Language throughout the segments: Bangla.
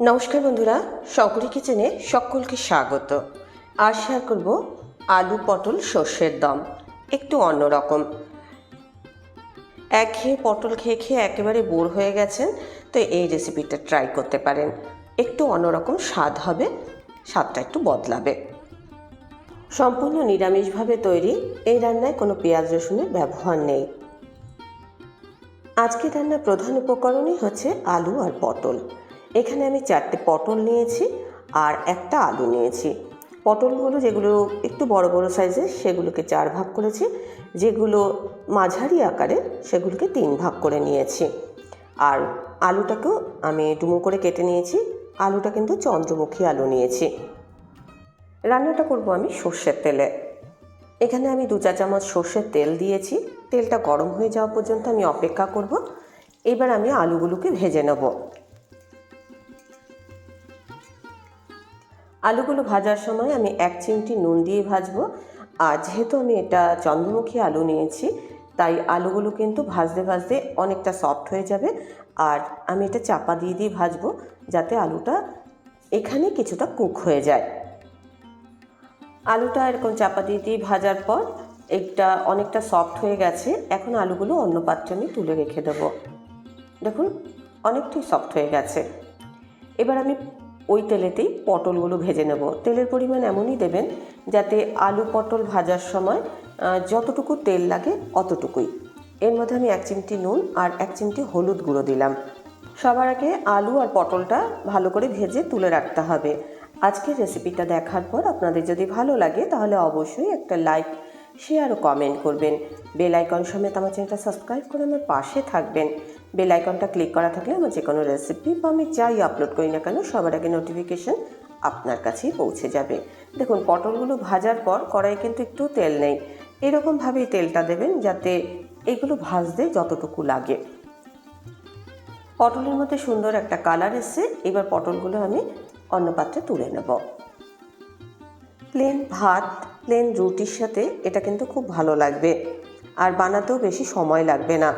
নমস্কার বন্ধুরা শঙ্করী কিচেনে সকলকে স্বাগত। আর শেয়ার করব আলু পটল সর্ষের দম, একটু অন্যরকম এক খেয়ে পটল খেয়ে খেয়ে একেবারে বোর হয়ে গেছেন, তো এই রেসিপিটা ট্রাই করতে পারেন। একটু অন্যরকম স্বাদ হবে, স্বাদটা একটু বদলাবে। সম্পূর্ণ নিরামিষভাবে তৈরি এই রান্নায় কোনো পেঁয়াজ রসুনের ব্যবহার নেই। আজকে রান্নার প্রধান উপকরণই হচ্ছে আলু আর পটল। এখানে আমি চারটে পটল নিয়েছি আর একটা আলু নিয়েছি। পটলগুলো যেগুলো একটু বড় বড় সাইজের, সেগুলোকে চার ভাগ করেছি। যেগুলো মাঝারি আকারের, সেগুলোকে তিন ভাগ করে নিয়েছি। আর আলুটাকেও আমি ডুমো করে কেটে নিয়েছি। আলুটা কিন্তু চন্দ্রমুখী আলু নিয়েছি। রান্নাটা করব আমি সর্ষের তেলে। এখানে আমি দু চা চামচ সর্ষের তেল দিয়েছি। তেলটা গরম হয়ে যাওয়া পর্যন্ত আমি অপেক্ষা করব। এবার আমি আলুগুলোকে ভেজে নেব। আলুগুলো ভাজার সময় আমি এক চিমটি নুন দিয়ে ভাজবো। আর যেহেতু আমি এটা চন্দ্রমুখী আলু নিয়েছি, তাই আলুগুলো কিন্তু ভাজতে ভাজতে অনেকটা সফট হয়ে যাবে। আর আমি এটা চাপা দিয়ে দিয়ে ভাজবো যাতে আলুটা এখানে কিছুটা কুক হয়ে যায়। আলুটা এরকম চাপা দিয়ে দিয়ে ভাজার পর একটা অনেকটা সফট হয়ে গেছে, এখন আলুগুলো অন্য পাত্রে আমি তুলে রেখে দেবো। দেখুন, অনেকটাই সফট হয়ে গেছে। এবার আমি ওই তেলেতেই পটলগুলো ভেজে নেব। তেলের পরিমাণ এমনই দেবেন যাতে আলু পটল ভাজার সময় যতটুকু তেল লাগে অতটুকুই। এর মধ্যে আমি এক চিমটি নুন আর এক চিমটি হলুদ গুঁড়ো দিলাম। সবার আগে আলু আর পটলটা ভালো করে ভেজে তুলে রাখতে হবে। আজকের রেসিপিটা দেখার পর আপনাদের যদি ভালো লাগে তাহলে অবশ্যই একটা লাইক শেয়ার ও কমেন্ট করবেন। বেল আইকন সমেত আমার চ্যানেলটা সাবস্ক্রাইব করে আমার পাশে থাকবেন। বেল আইকনটা ক্লিক করা থাকলে আমার যে কোনো রেসিপি বা আমি যাই আপলোড করি না কেন, সবার আগে নোটিফিকেশন আপনার কাছেই পৌঁছে যাবে। দেখুন, পটলগুলো ভাজার পর কড়াই কিন্তু একটু তেল নেই। এরকমভাবেই তেলটা দেবেন যাতে এগুলো ভাজতে যতটুকু লাগে। পটলের মধ্যে সুন্দর একটা কালার এসছে, এবার পটলগুলো আমি অন্য পাত্রে তুলে নেব। প্লেন ভাত প্লেন রুটির সাথে এটা কিন্তু খুব ভালো লাগবে। আর বানাতেও বেশি সময় লাগবে না।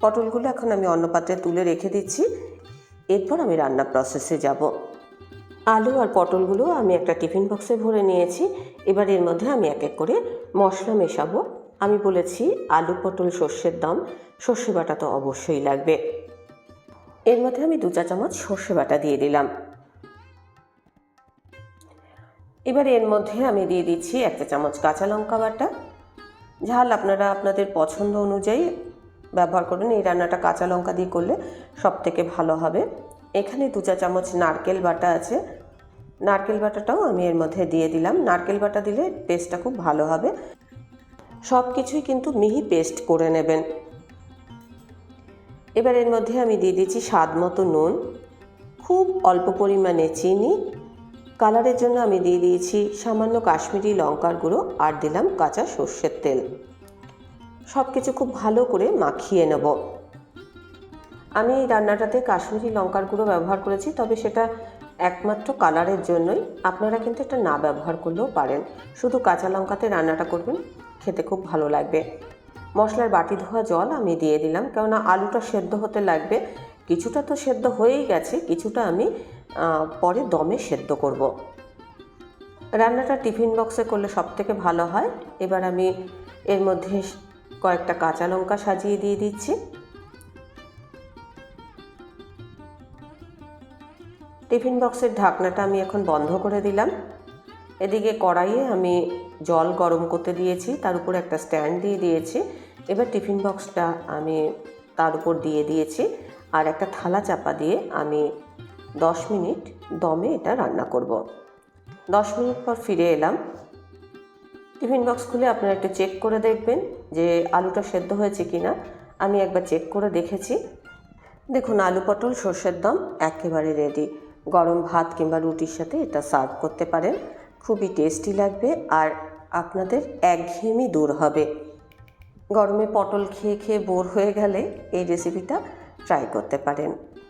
পটলগুলো এখন আমি অন্য পাত্রে তুলে রেখে দিচ্ছি। এরপর আমি রান্না প্রসেসে যাব। আলু আর পটলগুলো আমি একটা টিফিন বক্সে ভরে নিয়েছি। এবার এর মধ্যে আমি এক এক করে মশলা মেশাবো। আমি বলেছি আলু, পটল, সর্ষের দাম। সর্ষে বাটা তো অবশ্যই লাগবে। এর মধ্যে আমি দু চা চামচ সর্ষে বাটা দিয়ে দিলাম। এবার এর মধ্যে আমি দিয়ে দিচ্ছি একটা চামচ কাঁচা লঙ্কা বাটা। ঝাল আপনারা আপনাদের পছন্দ অনুযায়ী ব্যবহার করুন। এই রান্নাটা কাঁচা লঙ্কা দিয়ে করলে সব থেকে ভালো হবে। এখানে দু চা চামচ নারকেল বাটা আছে। নারকেল বাটাটাও আমি এর মধ্যে দিয়ে দিলাম। নারকেল বাটা দিলে টেস্টটা খুব ভালো হবে। সব কিছুই কিন্তু মিহি পেস্ট করে নেবেন। এবার এর মধ্যে আমি দিয়ে দিচ্ছি স্বাদ মতো নুন। খুব অল্প পরিমাণে চিনি। কালারের জন্য আমি দিয়ে দিয়েছি সামান্য কাশ্মীরি লঙ্কার গুঁড়ো আর দিলাম কাঁচা সর্ষের তেল। সব কিছু খুব ভালো করে মাখিয়ে নেব। আমি এই রান্নাটাতে কাশ্মীরি লঙ্কার গুঁড়ো ব্যবহার করেছি, তবে সেটা একমাত্র কালারের জন্যই। আপনারা কিন্তু এটা না ব্যবহার করলেও পারেন। শুধু কাঁচা লঙ্কাতে রান্নাটা করবেন, খেতে খুব ভালো লাগবে। মশলার বাটি ধোয়া জল আমি দিয়ে দিলাম, কেননা আলুটা সেদ্ধ হতে লাগবে। কিছুটা তো সেদ্ধ হয়েই গেছে, কিছুটা আমি পরে দমে সেদ্ধ করব। রান্নাটা টিফিন বক্সে করলে সব থেকে ভালো হয়। এবার আমি এর মধ্যে কয়েকটা কাঁচা লঙ্কা সাজিয়ে দিয়ে দিচ্ছি। টিফিন বক্সের ঢাকনাটা আমি এখন বন্ধ করে দিলাম। এদিকে কড়াইয়ে আমি জল গরম করতে দিয়েছি, তার উপর একটা স্ট্যান্ড দিয়ে দিয়েছি। এবার টিফিন বক্সটা আমি তার উপর দিয়ে দিয়েছি। আর একটা থালা চাপা দিয়ে আমি দশ মিনিট দমে এটা রান্না করব। দশ মিনিট পর ফিরে এলাম। টিফিন বক্স খুলে আপনারা একটু চেক করে দেখবেন যে আলুটা সেদ্ধ হয়েছে কি না আমি একবার চেক করে দেখেছি। দেখুন, আলু পটল, সর্ষের দম একেবারে রেডি গরম ভাত কিংবা রুটির সাথে এটা সার্ভ করতে পারেন। খুবই টেস্টি লাগবে আর আপনাদের একঘেয়েমি দূর হবে। গরমে পটল খেয়ে খেয়ে বোর হয়ে গেলে এই রেসিপিটা ট্রাই করতে পারেন।